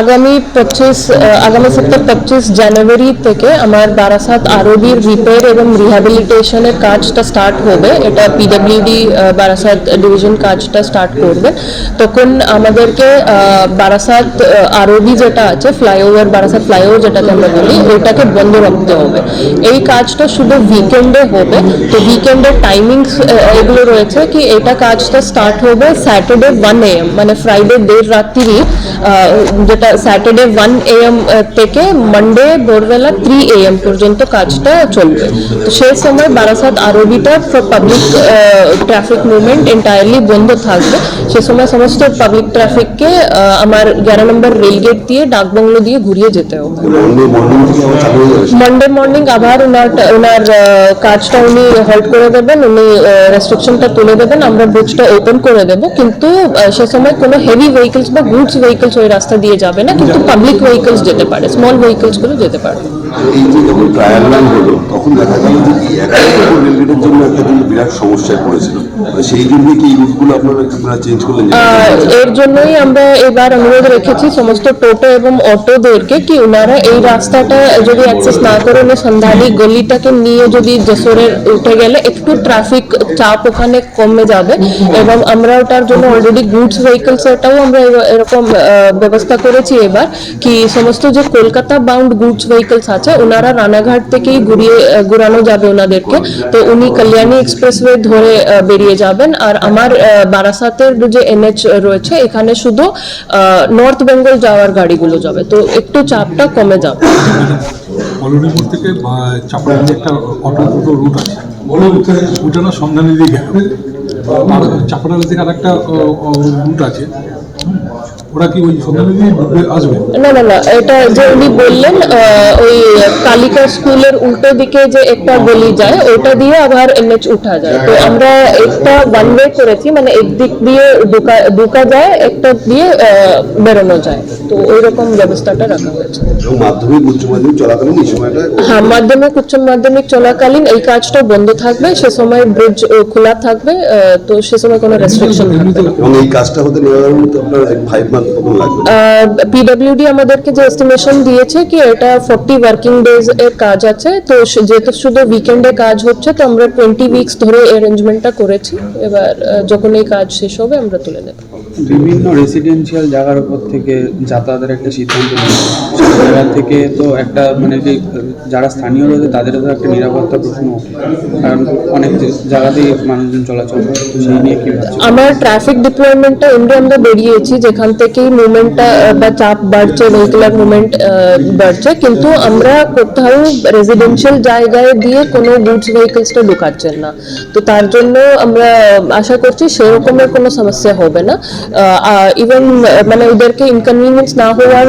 আগামী পঁচিশ আগামী সপ্তাহ পঁচিশ জানুয়ারি থেকে আমার বারাসাত আরবির রিপেয়ার এবং রিহ্যাবিলিটেশনের কাজটা স্টার্ট হবে। এটা পিডব্লিউডি বারাসাত ডিভিশন কাজটা স্টার্ট করবে। তখন আমাদেরকে বারাসাত আরবি যেটা আছে ফ্লাইওভার বারাসাত ফ্লাইওভার যেটাকে আমরা বলি, ওইটাকে বন্ধ রাখতে হবে। এই কাজটা শুধু উইকেন্ডে হবে। তো উইকেন্ডের টাইমিংস এগুলো রয়েছে কি, এটা কাজটা স্টার্ট হবে স্যাটারডে ওয়ান এম মানে ফ্রাইডে দেড় রাত্রি আহ, যেটা স্যাটারডে ওয়ান এম থেকে মানডে ভোরবেলা থ্রি এম পর্যন্ত কাজটা চলবে। তো সেই সময় বারাসাত আরবিটা পাবলিক ট্রাফিক মুভমেন্ট এন্টায়ারলি বন্ধ থাকবে। সে সময় সমস্ত পাবলিক ট্রাফিককে আমার এগারো নম্বর রেলগেট দিয়ে ডাকবাংলো দিয়ে ঘুরিয়ে যেতে হবে। মর্নিং মর্নিং থেকে আবার চালু হয়ে যাবে। মানডে মর্নিং আবার ওনার ওনার আহ, কাজটা উনি হল্ড করে দেবেন উনি রেস্ট্রিকশনটা তুলে দেবেন আমরা ব্রিজটা ওপেন করে দেব। কিন্তু আহ, সে সময় কোনো হেভি ভেহিকলস বা গুডস ভেহিকলস ওই রাস্তা দিয়ে যাবে না কিন্তু পাবলিক ভেহিকলস যেতে পারে স্মল ভেহিকলসগুলো যেতে পারে এই যে যখন ট্রায়াল রান হলো তখন দেখা গেল যে কি রেলগেটের জন্য একটা কিন্তু বিরাট সমস্যায় পড়েছিল। মানে সেই জন্য কি এই রুটগুলো আপনারা আপনারা চেঞ্জ করলেন এর জন্যই আমরা এবার অনুরোধ রেখেছি সমস্ত টোটো এবং অটোদেরকে কি ওনারা এই রাস্তাটা যদি অ্যাক্সেস না করে উনি সন্ধানী গলিটাকে নিয়ে যদি যশোরের উঠে গেলে একটু ট্রাফিক চাপ ওখানে কমে যাবে এবং আমরা ওটার জন্য অলরেডি গুডস ভেহিকলস ওটাও আমরা এরকম ব্যবস্থা করেছি এবার কি সমস্ত যে কলকাতা বাউন্ড গুডস ভেহিকলস আছে ওনারা রানাঘাট থেকেই ঘুরিয়ে ঘুরানো যাবে ওনাদেরকে তো উনি কল্যাণী এক্সপ্রেসওয়ে ধরে বেরিয়ে যাবেন। আর আমার বারাসাতের যে এনএচ রয়েছে, এখানে শুধু নর্থ বেঙ্গল যাওয়ার গাড়িগুলো যাবে। তো একটু চাপটা কমে যাবে। কলোনি মোড় থেকে, বা- একটা অটো টোটো রুট আছে। ওটা না সন্ধানী দিকে আর আর একটা রুট আছে। ওরা কি ওই আসবে? না না না এটা যে উনি বললেন ওই কালিকা স্কুলের উল্টো দিকে যে একটা গলি যায় ওটা দিয়ে আবার এনএচ উঠা যায়। তো আমরা একটা ওয়ান ওয়ে করেছি মানে একদিক দিয়ে ঢুকা ঢুকা যায় একটা দিয়ে বেরোনো যায়। তো ওই রকম ব্যবস্থাটা রাখা হয়েছে। মাধ্যমিক উচ্চ মাধ্যমিক চলাকালীন এই সময়টা হ্যাঁ মাধ্যমিক উচ্চ মাধ্যমিক চলাকালীন এই কাজটা বন্ধ থাকবে সে সময় ব্রিজ খোলা থাকবে তো সে সময় কোনো রেস্ট্রিকশন থাকবে এবং এই কাজটা হতে নেওয়ার মতো আপনার ফাইভ লাগবে পিডব্লিউডি আমাদেরকে যে এস্টিমেশন দিয়েছে কি এটা ফোর্টি ওয়ার্কিং ডেজ এর কাজ আছে, তো যেহেতু শুধু উইকেন্ডে কাজ হচ্ছে, তো আমরা টোয়েন্টি উইকস ধরে অ্যারেঞ্জমেন্টটা করেছি। এবার যখন এই কাজ শেষ হবে, আমরা তুলে নেব। বিভিন্ন রেসিডেন্সিয়াল জায়গার উপর থেকে যাতায়াতের একটা সিদ্ধান্ত জায়গা থেকে তো একটা মানে যে যারা স্থানীয় রয়েছে তাদেরও তো একটা নিরাপত্তা প্রশ্ন। কারণ অনেক জায়গাতেই মানুষজন চলাচল করে। তো সেই নিয়ে কি আমার ট্রাফিক ডিপ্লয়মেন্টটা এমনি আমরা বেরিয়েছি। যেখান থেকেই মুভমেন্টটা বা চাপ বাড়ছে ভেহিকুলার মুভমেন্ট বাড়ছে। কিন্তু আমরা কোথাও রেজিডেন্সিয়াল জায়গায় দিয়ে কোনো গুডস ভেহিকলসটা ঢুকাচ্ছেন না। তো তার জন্য আমরা আশা করছি সেরকমের কোনো সমস্যা হবে না। Uh, uh, इवन uh, मैंने उधर के इनकन्वीनियंस ना हो और